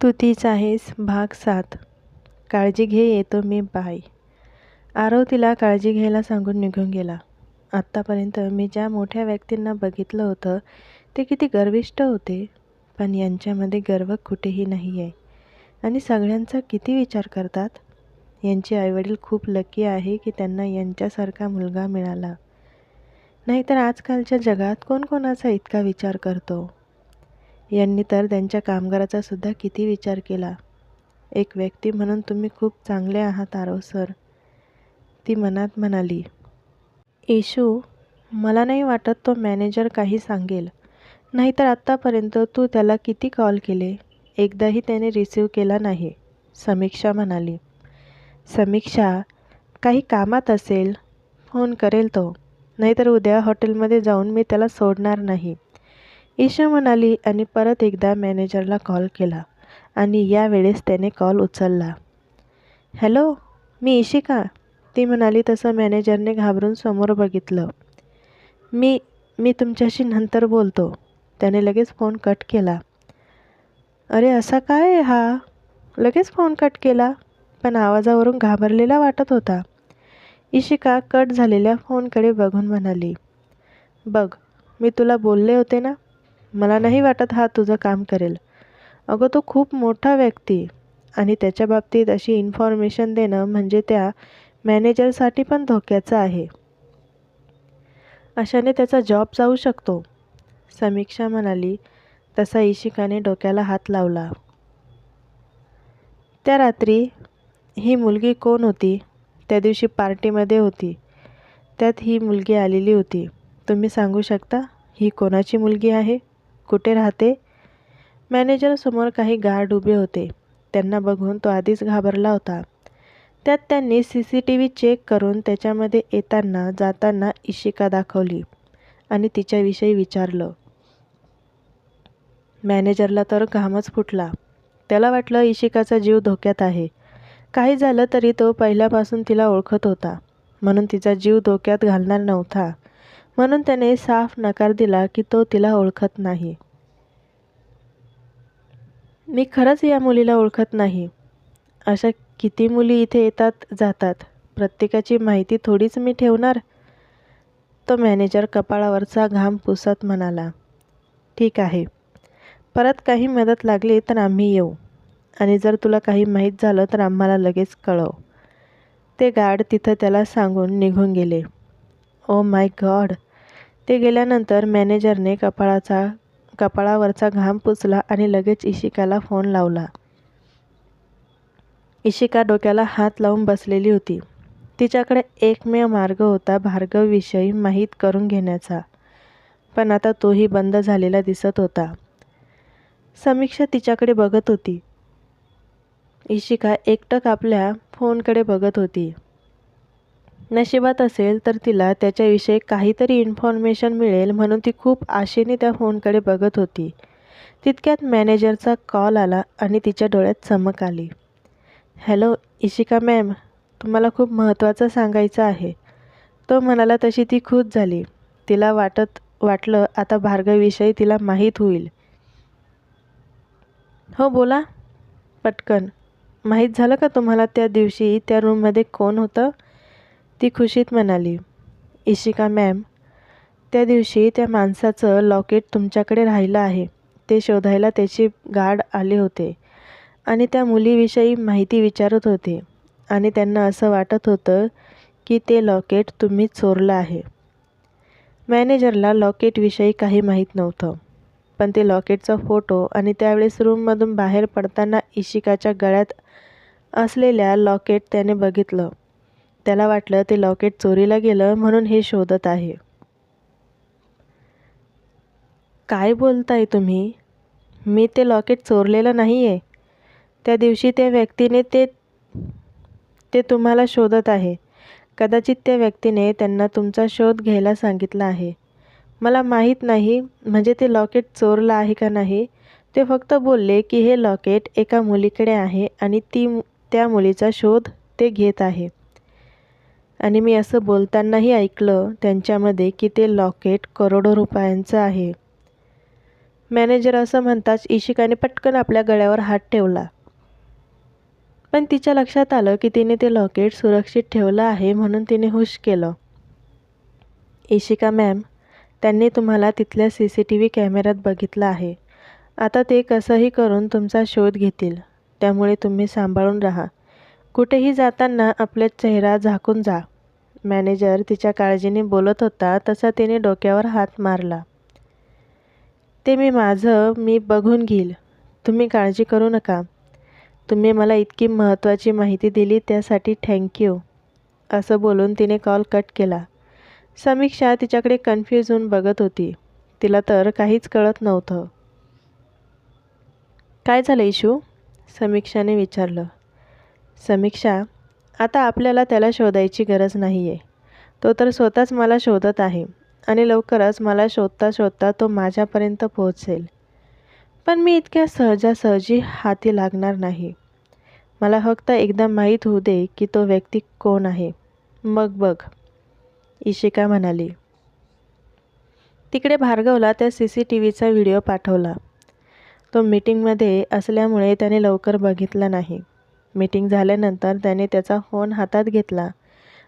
तू तीच आहेस भाग सात. काळजी घे येतो मी बाय आरव तिला काळजी घ्यायला सांगून निघून गेला. आत्तापर्यंत मी ज्या मोठ्या व्यक्तींना बघितलं होतं ते किती गर्विष्ट होते. पण यांच्यामध्ये गर्व कुठेही नाही आहे आणि सगळ्यांचा किती विचार करतात? यांचे आईवडील खूप लकी आहे की त्यांना यांच्यासारखा मुलगा मिळाला. नाहीतर आजकालच्या जगात कोण कोणाचा इतका विचार करतो? यांनी तर त्यांच्या कामगाराचा सुद्धा किती विचार केला. एक व्यक्ती म्हणून तुम्ही खूप चांगले आहात आरव सर ती मनात म्हणाली. येशू मला नाही वाटत तो मॅनेजर काही सांगेल. नाहीतर आत्तापर्यंत तू त्याला किती कॉल केले? एकदाही त्याने रिसीव केला नाही. समीक्षा म्हणाली. समीक्षा काही कामात असेल? फोन करेल तो. नाहीतर उद्या हॉटेलमध्ये जाऊन मी त्याला सोडणार नाही. ईशा म्हणाली आणि परत एकदा मॅनेजरला कॉल केला आणि यावेळेस त्याने कॉल उचलला. हॅलो मी इशिका ती म्हणाली तसं मॅनेजरने घाबरून समोर बघितलं. मी मी तुमच्याशी नंतर बोलतो त्याने लगेच फोन कट केला. अरे असा काय हा? लगेच फोन कट केला? पण आवाजावरून घाबरलेला वाटत होता इशिका कट झालेल्या फोनकडे बघून म्हणाली बघ मी तुला बोलले होते ना? मला नाही वाटत हा तुझं काम करेल. अगं तो खूप मोठा व्यक्ती आणि त्याच्या बाबतीत अशी इन्फॉर्मेशन देणं म्हणजे त्या मॅनेजरसाठी पण धोक्याचं आहे. अशाने त्याचा जॉब जाऊ शकतो. समीक्षा म्हणाली. तसा इशिकाने डोक्याला हात लावला. त्या रात्री ही मुलगी कोण होती? त्या दिवशी पार्टीमध्ये होती. त्यात ही मुलगी आलेली होती. तुम्ही सांगू शकता? ही कोणाची मुलगी आहे? कुठे राहते? मॅनेजरसमोर काही गार्ड उभे होते. त्यांना बघून तो आधीच घाबरला होता. त्यात त्यांनी C C T V check करून त्याच्यामध्ये येताना जाताना इशिका दाखवली आणि तिच्याविषयी विचारलं. मॅनेजरला तर घामच फुटला. त्याला वाटलं इशिकाचा जीव धोक्यात आहे. काही झालं तरी तो पहिल्यापासून तिला ओळखत होता. म्हणून तिचा जीव धोक्यात घालणार नव्हता. म्हणून त्याने साफ नकार दिला की तो तिला ओळखत नाही. मी खरंच या मुलीला ओळखत नाही. अशा किती मुली इथे येतात जातात. प्रत्येकाची माहिती थोडीच मी ठेवणार. तो मॅनेजर कपाळावरचा घाम पुसत म्हणाला. ठीक आहे. परत काही मदत लागली तर आम्ही येऊ. आणि जर तुला काही माहीत झालं तर आम्हाला लगेच कळव. ते गार्ड तिथं त्याला सांगून निघून गेले. Oh my God! ते गेल्यानंतर मॅनेजरने कपाळाचा कपाळावरचा घाम पुसला आणि लगेच इशिकाला फोन लावला. इशिका डोक्याला हात लावून बसलेली होती. तिच्याकडे एकमेव मार्ग होता भार्गवविषयी माहीत करून घेण्याचा. पण आता तोही बंद झालेला दिसत होता. समीक्षा तिच्याकडे बघत होती. इशिका एकटक आपल्या फोनकडे बघत होती. नशिबात असेल तर तिला त्याच्याविषयी काहीतरी इन्फॉर्मेशन मिळेल म्हणून ती खूप आशेने त्या फोनकडे बघत होती. तितक्यात मॅनेजरचा कॉल आला आणि तिच्या डोळ्यात चमक आली. हॅलो इशिका मॅम तुम्हाला खूप महत्त्वाचं सांगायचं आहे. तो म्हणाला तशी ती खुश झाली. तिला वाटत वाटलं आता भार्गविषयी तिला माहीत होईल. हो बोला. पटकन. माहीत झालं का तुम्हाला त्या दिवशी त्या रूममध्ये कोण होतं? ती खुशीत म्हणाली इशिका मॅम त्या दिवशी त्या माणसाचं लॉकेट तुमच्याकडे राहिलं आहे. ते शोधायला त्याचे गार्ड आले होते आणि त्या मुलीविषयी माहिती विचारत होते. आणि त्यांना असं वाटत होतं की ते लॉकेट तुम्ही चोरलं आहे. मॅनेजरला लॉकेटविषयी काही माहीत नव्हतं. पण ते लॉकेटचा फोटो आणि त्यावेळेस रूममधून बाहेर पडताना इशिकाच्या गळ्यात असलेल्या लॉकेट त्याने बघितलं. त्याला वाटलं ते लॉकेट चोरीला गेलं म्हणून हे शोधत आहे. काय बोलताय तुम्ही? मी ते लॉकेट चोरलेलं नाही आहे त्या दिवशी त्या व्यक्तीने ते ते तुम्हाला शोधत आहे. कदाचित त्या व्यक्तीने त्यांना तुमचा शोध घ्यायला सांगितला आहे. मला माहीत नाही म्हणजे ते लॉकेट चोरलं आहे का नाही. ते फक्त बोलले की हे लॉकेट एका मुलीकडे आहे आणि ती त्या मुलीचा शोध ते घेत आहे. आणि मी असं बोलतानाही ऐकलं त्यांच्यामध्ये की ते लॉकेट करोडो रुपयांचं आहे. मॅनेजर असं म्हणताच इशिकाने पटकन आपल्या गळ्यावर हात ठेवला. पण तिच्या लक्षात आलं की तिने ते लॉकेट सुरक्षित ठेवलं आहे म्हणून तिने हुश केलं. इशिका मॅम त्यांनी तुम्हाला तिथल्या सी सी टी व्ही कॅमेऱ्यात बघितलं आहे. आता ते कसंही करून तुमचा शोध घेतील. त्यामुळे तुम्ही सांभाळून राहा. कुठेही जाताना आपला चेहरा झाकून जा. मॅनेजर तिच्या काळजीने बोलत होता तसा तिने डोक्यावर हात मारला. ते मी माझं मी बघून घेईल. तुम्ही काळजी करू नका. तुम्ही मला इतकी महत्त्वाची माहिती दिली त्यासाठी थँक्यू असं बोलून तिने कॉल कट केला. समीक्षा तिच्याकडे कन्फ्यूज होऊन बघत होती. तिला तर काहीच कळत नव्हतं. काय झालं इशू? समीक्षाने विचारलं. समीक्षा आता आपल्याला त्याला शोधायची गरज नाही आहे तो तर स्वतःच मला शोधत आहे आणि लवकरच मला शोधता शोधता तो माझ्यापर्यंत पोहोचेल. पण मी इतक्या सहजासहजी हाती लागणार नाही. मला फक्त एकदा माहीत होऊ दे की तो व्यक्ती कोण आहे. मग बघ. इशिका म्हणाली. तिकडे भार्गवला त्या सी सी टी व्हीचा व्हिडिओ पाठवला. तो मीटिंगमध्ये असल्यामुळे त्याने लवकर बघितला नाही. मीटिंग झाल्यानंतर त्याने त्याचा फोन हातात घेतला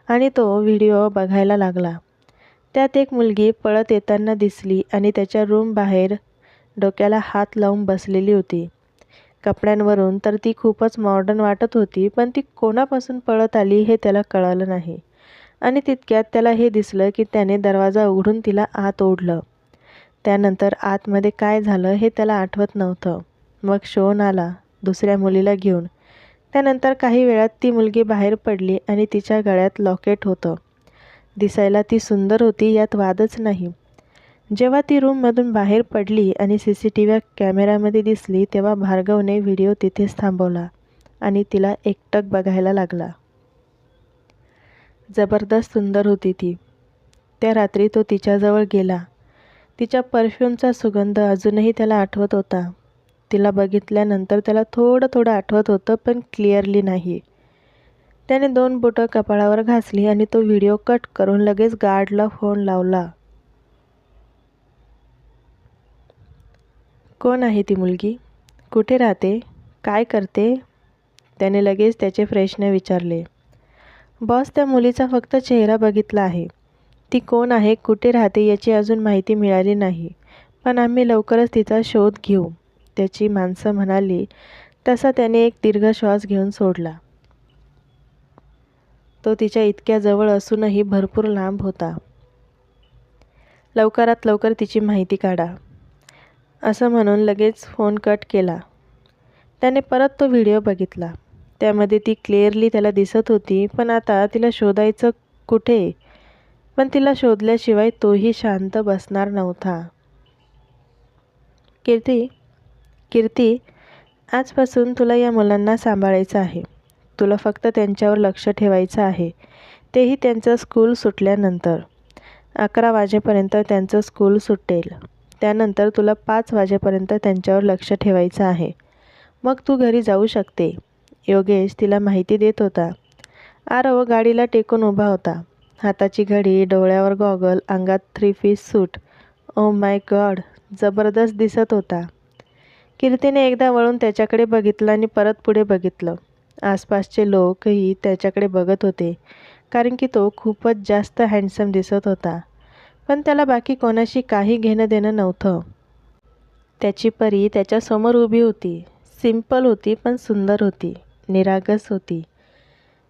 आणि तो व्हिडिओ बघायला लागला. त्यात एक मुलगी पळत येताना दिसली आणि त्याच्या रूम बाहेर डोक्याला हात लावून बसलेली होती. कपड्यांवरून तर ती खूपच मॉडर्न वाटत होती पण ती कोणापासून पळत आली हे त्याला कळालं नाही. आणि तितक्यात त्याला हे दिसलं की त्याने दरवाजा उघडून तिला आत ओढलं. त्यानंतर आतमध्ये काय झालं हे त्याला आठवत नव्हतं. मग शोन आला दुसऱ्या मुलीला घेऊन. त्यानंतर काही वेळात ती मुलगी बाहेर पडली आणि तिच्या गळ्यात लॉकेट होतं. दिसायला ती सुंदर होती यात वादच नाही. जेव्हा ती रूममधून बाहेर पडली आणि सी सी टी व्ही कॅमेऱ्यामध्ये दिसली तेव्हा भार्गवने व्हिडिओ तिथेच थांबवला आणि तिला एकटक बघायला लागला. जबरदस्त सुंदर होती ती. त्या रात्री तो तिच्याजवळ गेला. तिच्या परफ्यूमचा सुगंध अजूनही त्याला आठवत होता. तिला बघितल्यानंतर त्याला थोडं थोडं आठवत होतं पण क्लिअरली नाही. त्याने दोन बोटं कपाळावर घासली आणि तो व्हिडिओ कट करून लगेच गार्डला फोन लावला. कोण आहे ती मुलगी? कुठे राहते? काय करते? त्याने लगेच त्याचे प्रश्न विचारले. बॉस त्या मुलीचा फक्त चेहरा बघितला आहे. ती कोण आहे कुठे राहते याची अजून माहिती मिळाली नाही. पण आम्ही लवकरच तिचा शोध घेऊ. त्याची माणसं म्हणाली तसा त्याने एक दीर्घ श्वास घेऊन सोडला. तो तिच्या इतक्या जवळ असूनही भरपूर लांब होता. लवकरात लवकर तिची माहिती काढा. असं म्हणून लगेच फोन कट केला. त्याने परत तो व्हिडिओ बघितला. त्यामध्ये ती क्लिअरली त्याला दिसत होती पण आता तिला शोधायचं कुठे? पण तिला शोधल्याशिवाय तोही शांत बसणार नव्हता. कीर्ती कीर्ती आजपासून तुला या मुलांना सांभाळायचं आहे. तुला फक्त त्यांच्यावर लक्ष ठेवायचं आहे. तेही त्यांचं स्कूल सुटल्यानंतर. अकरा वाजेपर्यंत त्यांचं स्कूल सुटेल. त्यानंतर तुला पाच वाजेपर्यंत त्यांच्यावर लक्ष ठेवायचं आहे. मग तू घरी जाऊ शकते. योगेश तिला माहिती देत होता. आरव गाडीला टेकून उभा होता. हाताची घडी डोळ्यावर गॉगल अंगात three piece suit. Oh my God जबरदस्त दिसत होता. कीर्तीने एकदा वळून त्याच्याकडे बघितलं आणि परत पुढे बघितलं. आसपासचे लोकही त्याच्याकडे बघत होते कारण की तो खूपच जास्त हँडसम दिसत होता. पण त्याला बाकी कोणाशी काही घेणं देणं नव्हतं. त्याची परी त्याच्यासमोर उभी होती. सिंपल होती पण सुंदर होती. निरागस होती.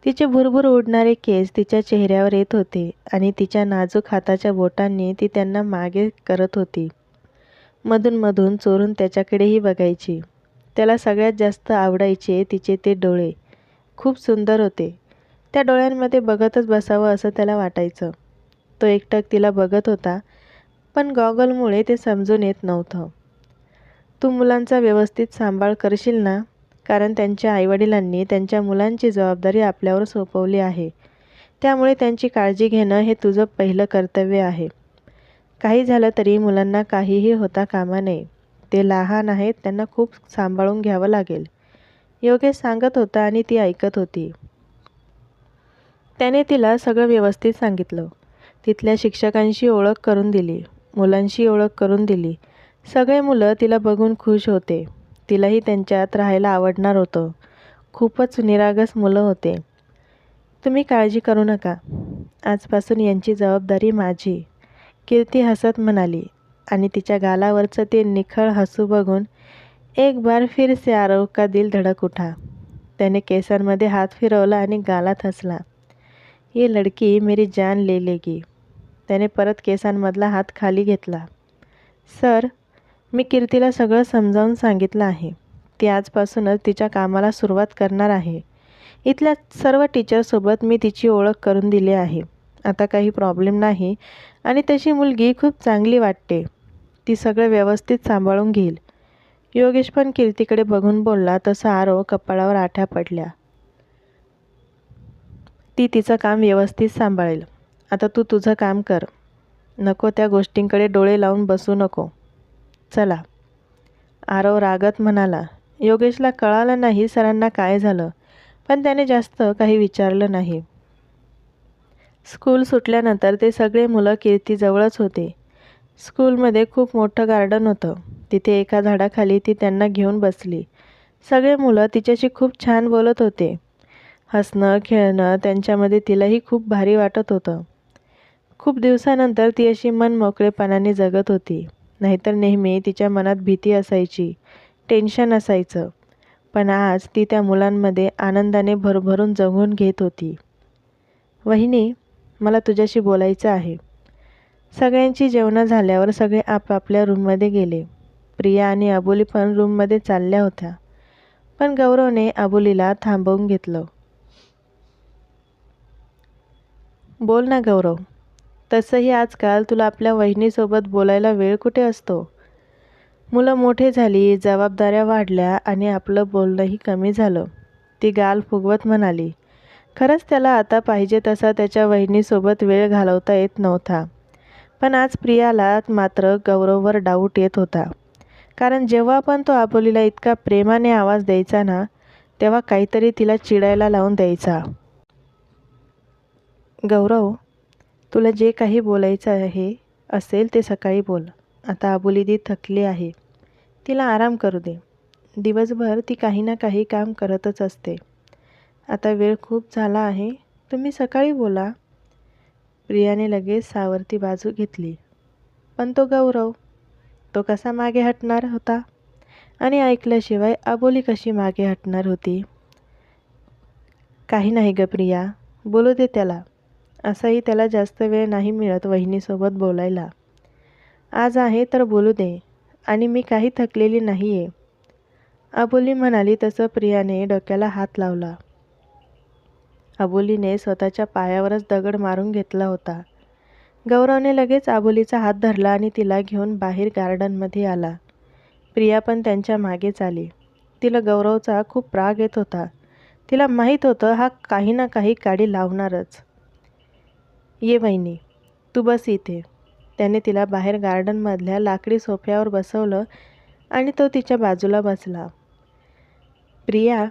तिचे भुरभुर उडणारे केस तिच्या चेहऱ्यावर येत होते आणि तिच्या नाजूक हाताच्या बोटांनी ती त्यांना मागे करत होती. मधूनमधून चोरून त्याच्याकडेही बघायची. त्याला सगळ्यात जास्त आवडायचे तिचे ते डोळे. खूप सुंदर होते. त्या डोळ्यांमध्ये बघतच बसावं असं त्याला वाटायचं. तो एकटक तिला बघत होता पण गॉगलमुळे ते समजून येत नव्हतं. तू मुलांचा व्यवस्थित सांभाळ करशील ना? कारण त्यांच्या आईवडिलांनी त्यांच्या मुलांची जबाबदारी आपल्यावर सोपवली आहे. त्यामुळे त्यांची काळजी घेणं हे तुझं पहिलं कर्तव्य आहे. काही झालं तरी मुलांना काहीही होता कामा नये. ते लहान आहेत त्यांना खूप सांभाळून घ्यावं लागेल. योगेश सांगत होता आणि ती ऐकत होती. त्याने तिला सगळं व्यवस्थित सांगितलं. तिथल्या शिक्षकांशी ओळख करून दिली. मुलांशी ओळख करून दिली. सगळे मुलं तिला बघून खुश होते. तिलाही त्यांच्यात राहायला आवडणार होतं. खूपच निरागस मुलं होते. तुम्ही काळजी करू नका. आजपासून यांची जबाबदारी माझी. कीर्ती हसत म्हणाली आणि तिच्या गालावरचं ते निखळ हसू बघून एक बार फिर से आरव का दिल धडक उठा. त्याने केसांमध्ये हात फिरवला आणि गालात हसला. ये लडकी मेरी जान ले लेगी. त्याने परत केसांमधला हात खाली घेतला. सर मी कीर्तीला सगळं समजावून सांगितलं आहे. ती आजपासूनच तिच्या कामाला सुरुवात करणार आहे. इथल्या सर्व टीचरसोबत मी तिची ओळख करून दिली आहे. आता काही प्रॉब्लेम नाही. आणि तशी मुलगी खूप चांगली वाटते. ती सगळं व्यवस्थित सांभाळून घेईल. योगेश पण कीर्तीकडे बघून बोलला तसं आरो कपाळावर आठ्या पडल्या. ती तिचं काम व्यवस्थित सांभाळेल. आता तू तुझं काम कर. नको त्या गोष्टींकडे डोळे लावून बसू नको. चला. आरव रागत म्हणाला योगेशला कळालं नाही सरांना काय झालं. पण त्याने जास्त काही विचारलं नाही. स्कूल सुटल्यानंतर ते सगळे मुलं कीर्तीजवळच होते. स्कूलमध्ये खूप मोठं गार्डन होतं. तिथे एका झाडाखाली ती त्यांना घेऊन बसली. सगळे मुलं तिच्याशी खूप छान बोलत होते. हसणं खेळणं त्यांच्यामध्ये तिलाही खूप भारी वाटत होतं. खूप दिवसानंतर ती अशी मन मोकळेपणाने जगत होती. नाहीतर नेहमी तिच्या मनात भीती असायची टेन्शन असायचं. पण आज ती त्या मुलांमध्ये आनंदाने भरभरून जगून घेत होती. वहिनी मला तुझ्याशी बोलायचं आहे. सगळ्यांची जेवणं झाल्यावर सगळे आपापल्या रूममध्ये गेले. प्रिया आणि अबोली पण रूममध्ये चालल्या होत्या. पण गौरवने अबोलीला थांबवून घेतलं. बोल ना गौरव. तसंही आजकाल तुला आपल्या वहिनीसोबत बोलायला वेळ कुठे असतो? मुलं मोठे झाली जबाबदाऱ्या वाढल्या आणि आपलं बोलणंही कमी झालं. ती गाल फुगवत म्हणाली खरंच त्याला आता पाहिजे तसा त्याच्या वहिनीसोबत वेळ घालवता येत नव्हता. पण आज प्रियाला मात्र गौरववर डाऊट येत होता. कारण जेव्हा पण तो आबोलीला इतका प्रेमाने आवाज द्यायचा ना तेव्हा काहीतरी तिला चिडायला लावून द्यायचा. गौरव तुला जे काही बोलायचं आहे असेल ते सकाळी बोल. आता आबोलीदी थकली आहे. तिला आराम करू दे. दिवसभर ती काही ना काही काम करतच असते. आता वेळ खूप झाला आहे. तुम्ही सकाळी बोला. प्रियाने लगेच सावरती बाजू घेतली. पण तो गौरव तो कसा मागे हटणार होता? आणि ऐकल्याशिवाय अबोली कशी मागे हटणार होती? काही नाही ग प्रिया बोलू दे त्याला. असाही त्याला जास्त वेळ नाही मिळत वहिनीसोबत बोलायला. आज आहे तर बोलू दे आणि मी काही थकलेली नाही आहे अबोली म्हणाली तसं प्रियाने डोक्याला हात लावला. अबोलीने स्वतःच्या पायावरच दगड मारून घेतला होता. गौरवने लगेच आबोलीचा हात धरला आणि तिला घेऊन बाहेर गार्डनमध्ये आला. प्रिया पण त्यांच्या मागेच आली. तिला गौरवचा खूप राग येत होता. तिला माहीत होतं हा काही ना काही काडी लावणारच. ये वहिनी तू बस इथे. त्याने तिला बाहेर गार्डनमधल्या लाकडी सोफ्यावर बसवलं आणि तो तिच्या बाजूला बसला. प्रिया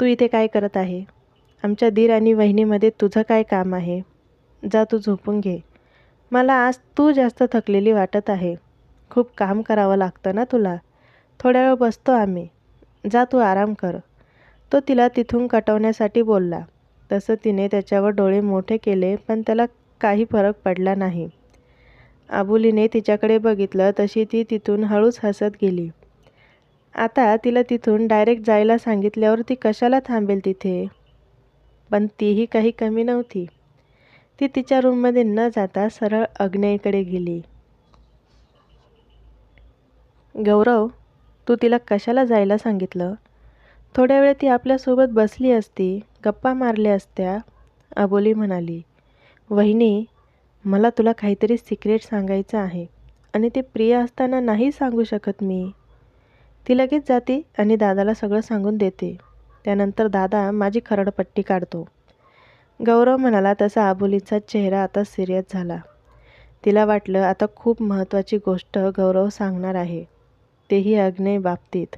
तू इथे काय करत आहे? आमच्या दीर आणि वहिनीमध्ये तुझं काय काम आहे? जा तू झोपून घे. मला आज तू जास्त थकलेली वाटत आहे. खूप काम करावं लागतं ना तुला? थोड्या वेळ बसतो आम्ही. जा तू आराम कर. तो तिला तिथून कटवण्यासाठी बोलला. तसं तिने त्याच्यावर डोळे मोठे केले पण त्याला काही फरक पडला नाही. आबुलीने तिच्याकडे बघितलं तशी ती तिथून हळूच हसत गेली. आता तिला तिथून डायरेक्ट जायला सांगितल्यावर ती कशाला थांबेल तिथे? पण तीही काही कमी नव्हती. ती तिच्या रूममध्ये न जाता सरळ अग्नेयकडे गेली. गौरव तू तिला कशाला जायला सांगितलं? थोड्या वेळ ती आपल्यासोबत बसली असती गप्पा मारल्या असत्या अबोली म्हणाली वहिनी मला तुला काहीतरी सिक्रेट सांगायचं आहे आणि ते प्रिय असताना नाही सांगू शकत मी. ती लगेच जाते आणि दादाला सगळं सांगून देते. त्यानंतर दादा माझी खरडपट्टी काढतो. गौरव म्हणाला तसा आबोलीचा चेहरा आता सिरियस झाला. तिला वाटलं आता खूप महत्त्वाची गोष्ट गौरव सांगणार आहे. तेही अग्नेय बाबतीत.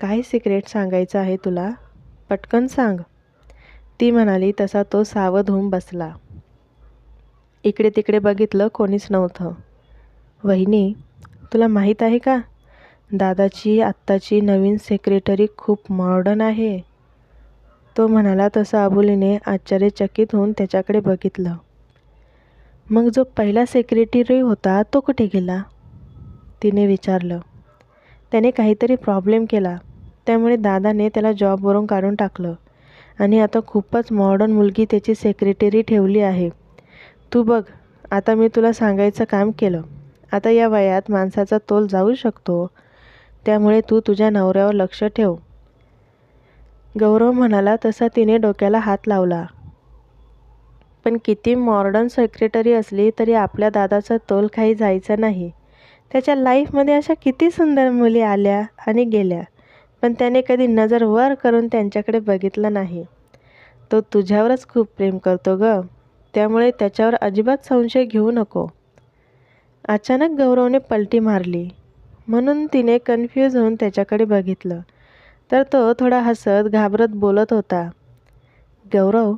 काय सिक्रेट सांगायचं आहे तुला? पटकन सांग. ती म्हणाली तसा तो सावध होऊन बसला. इकडे तिकडे बघितलं कोणीच नव्हतं. वहिनी तुला माहीत आहे का? दादाची आत्ताची नवीन सेक्रेटरी खूप मॉडर्न आहे. तो म्हणाला तसं आबुलीने आश्चर्यचकित होऊन त्याच्याकडे बघितलं. मग जो पहिला सेक्रेटरी होता तो कुठे गेला? तिने विचारलं. त्याने काहीतरी प्रॉब्लेम केला. त्यामुळे दादाने त्याला जॉबवरून काढून टाकलं. आणि आता खूपच मॉडर्न मुलगी त्याची सेक्रेटरी ठेवली आहे. तू बघ आता मी तुला सांगायचं काम केलं. आता या वयात माणसाचा तोल जाऊ शकतो. त्यामुळे तू तुझ्या नवऱ्यावर लक्ष ठेव. गौरव म्हणाला तसा तिने डोक्याला हात लावला. पण किती मॉडर्न सेक्रेटरी असली तरी आपल्या दादाचा तोल काही जायचा नाही. त्याच्या लाईफमध्ये अशा किती सुंदर मुली आल्या आणि गेल्या पण त्याने कधी नजर वर करून त्यांच्याकडे बघितलं नाही. तो तुझ्यावरच खूप प्रेम करतो ग. त्यामुळे त्याच्यावर अजिबात संशय घेऊ नको. अचानक गौरवने पलटी मारली. म्हणून तिने कन्फ्यूज होऊन त्याच्याकडे बघितलं. तर तो थोडा हसत घाबरत बोलत होता. गौरव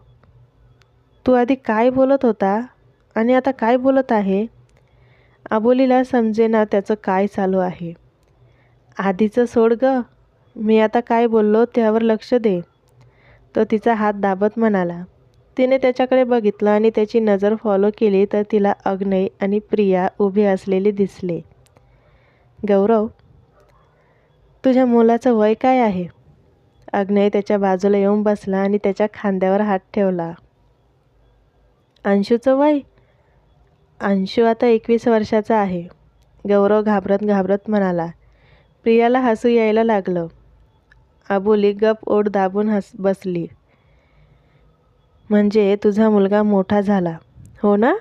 तू आधी काय बोलत होता? आणि आता काय बोलत आहे? अबोलीला समजेना त्याचं काय चालू आहे. आधीचं सोड ग. मी आता काय बोललो त्यावर लक्ष दे. तो तिचा हात दाबत म्हणाला. तिने त्याच्याकडे बघितलं आणि त्याची नजर फॉलो केली तर तिला अग्नय आणि प्रिया उभे असलेले दिसले. गौरव तुझ्या मुलाचं वय काय आहे? अग्नय त्याच्या बाजूला येऊन बसला आणि त्याच्या खांद्यावर हात ठेवला. अंशूचं वय? अंशू आता एकवीस वर्षाचा आहे. गौरव घाबरत घाबरत म्हणाला. प्रियाला हसू यायला लागलं. अबोली गप ओढ दाबून हस बसली. म्हणजे तुझा मुलगा मोठा झाला. हो ना?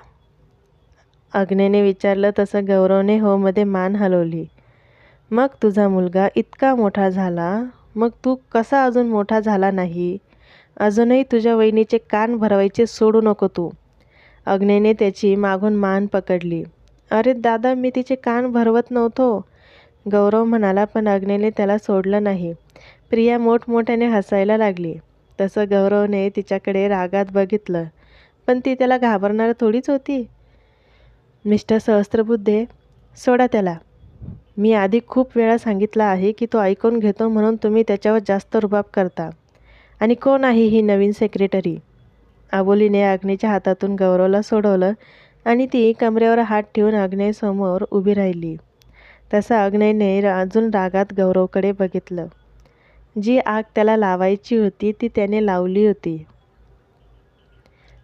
अग्नेने विचारलं तसं गौरवने होमध्ये मान हलवली. मग तुझा मुलगा इतका मोठा झाला मग तू कसा अजून मोठा झाला नाही? अजूनही तुझ्या वहिनीचे कान भरवायचे सोडू नको तू. अग्नेने त्याची मागून मान पकडली. अरे दादा मी तिचे कान भरवत नव्हतो. गौरव म्हणाला पण अग्नेने त्याला सोडलं नाही. प्रिया मोठमोठ्याने हसायला लागली. तसं गौरवने तिच्याकडे रागात बघितलं. पण ती त्याला घाबरणार थोडीच होती. मिस्टर सहस्त्रबुद्धे सोडा त्याला. मी आधी खूप वेळा सांगितलं आहे की तो ऐकून घेतो म्हणून तुम्ही त्याच्यावर जास्त रुबाब करता. आणि कोण आहे ही नवीन सेक्रेटरी आबोलीने आग्नेच्या हातातून गौरवला सोडवलं आणि ती कमरेवर हात ठेवून आग्नेयसमोर उभी राहिली. तसं अग्नेयने अजून रागात गौरवकडे बघितलं. जी आग त्याला लावायची होती ती त्याने लावली होती.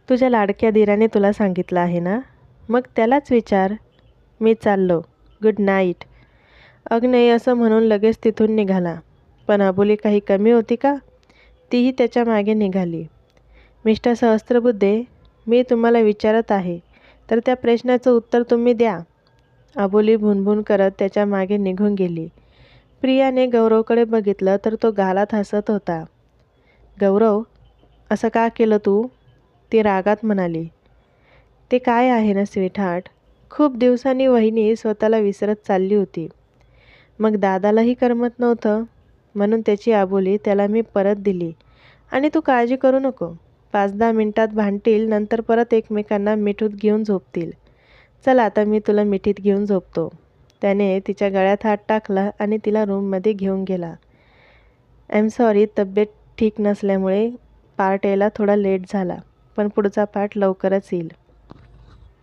तुझ्या लाडक्या दिराने तुला सांगितलं आहे ना? मग त्यालाच विचार. मी चाललो. गुड नाईट अग्नय असं म्हणून लगेच तिथून निघाला. पण अबोली काही कमी होती का? तीही त्याच्यामागे निघाली. मिस्टर सहस्त्रबुद्धे मी तुम्हाला विचारत आहे. तर त्या प्रश्नाचं उत्तर तुम्ही द्या. अबोली भुनभुन करत त्याच्यामागे निघून गेली. प्रियाने गौरवकडे बघितलं तर तो गालात हसत होता. गौरव असं का केलं तू? ती रागात म्हणाली. ते काय आहे ना स्वीटहार्ट खूप दिवसांनी वहिनी स्वतःला विसरत चालली होती. मग दादालाही करमत नव्हतं. म्हणून त्याची आबोली त्याला मी परत दिली. आणि तू काळजी करू नको. पाच दहा मिनटात भांडतील नंतर परत एकमेकांना मिठूत घेऊन झोपतील. चल आता मी तुला मिठीत घेऊन झोपतो. त्याने तिच्या गळ्यात हात टाकला आणि तिला रूममध्ये घेऊन गेला. आय एम सॉरी तब्येत ठीक नसल्यामुळे पार्ट यायला थोडा लेट झाला. पण पुढचा पार्ट लवकरच येईल.